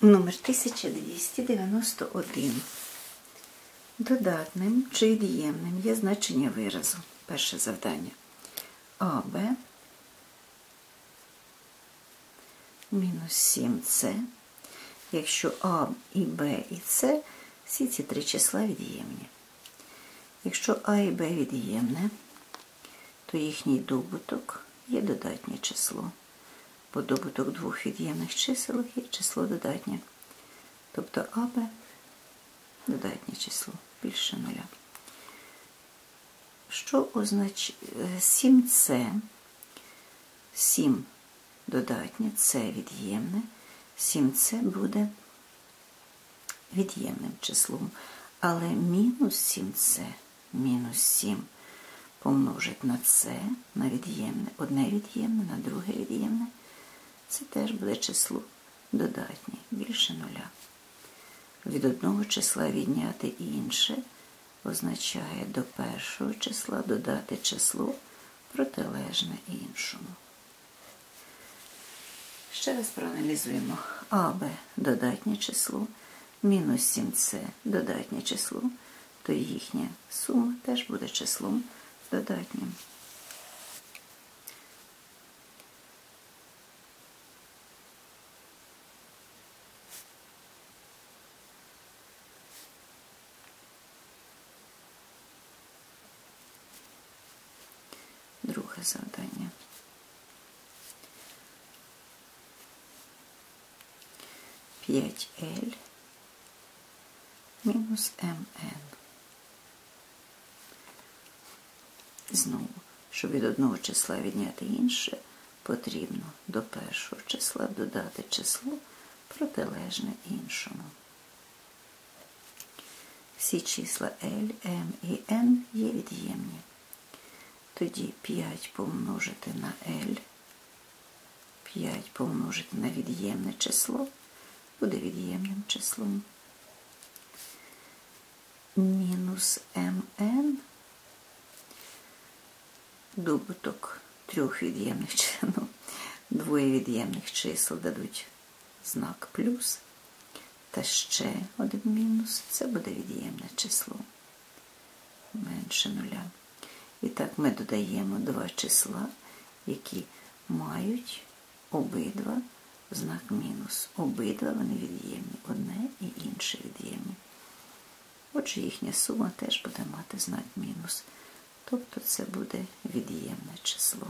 Номер 1291. Додатним чи від'ємним є значення виразу. Перше завдання. АБ мінус 7С. Якщо А і Б і С, всі ці три числа від'ємні. Якщо А і Б від'ємне, то їхній добуток є додатнє число. Бо добуток двох від'ємних чисел є число додатнє. Тобто АБ додатнє число більше нуля. Що означає 7С? 7 додатнє, С від'ємне. 7С буде від'ємним числом. Але мінус 7С, мінус 7 помножить на С, на від'ємне, одне від'ємне, на друге від'ємне. Це теж буде число додатнє, більше нуля. Від одного числа відняти інше означає до першого числа додати число протилежне іншому. Ще раз проаналізуємо АБ додатнє число, мінус 7С додатнє число, то їхня сума теж буде числом додатнім. Друге завдання. П'ять L мінус МН. Знову, щоб від одного числа відняти інше, потрібно до першого числа додати число протилежне іншому. Всі числа L, M і N є від'ємні. Тоді 5 помножити на L, 5 помножити на від'ємне число, буде від'ємним числом. Мінус МН добуток трьох від'ємних чисел, ну, двоє від'ємних чисел дадуть знак плюс, та ще один мінус, це буде від'ємне число менше нуля. І так ми додаємо два числа, які мають обидва знак мінус. Обидва вони від'ємні, одне і інше від'ємні. Отже, їхня сума теж буде мати знак мінус. Тобто це буде від'ємне число.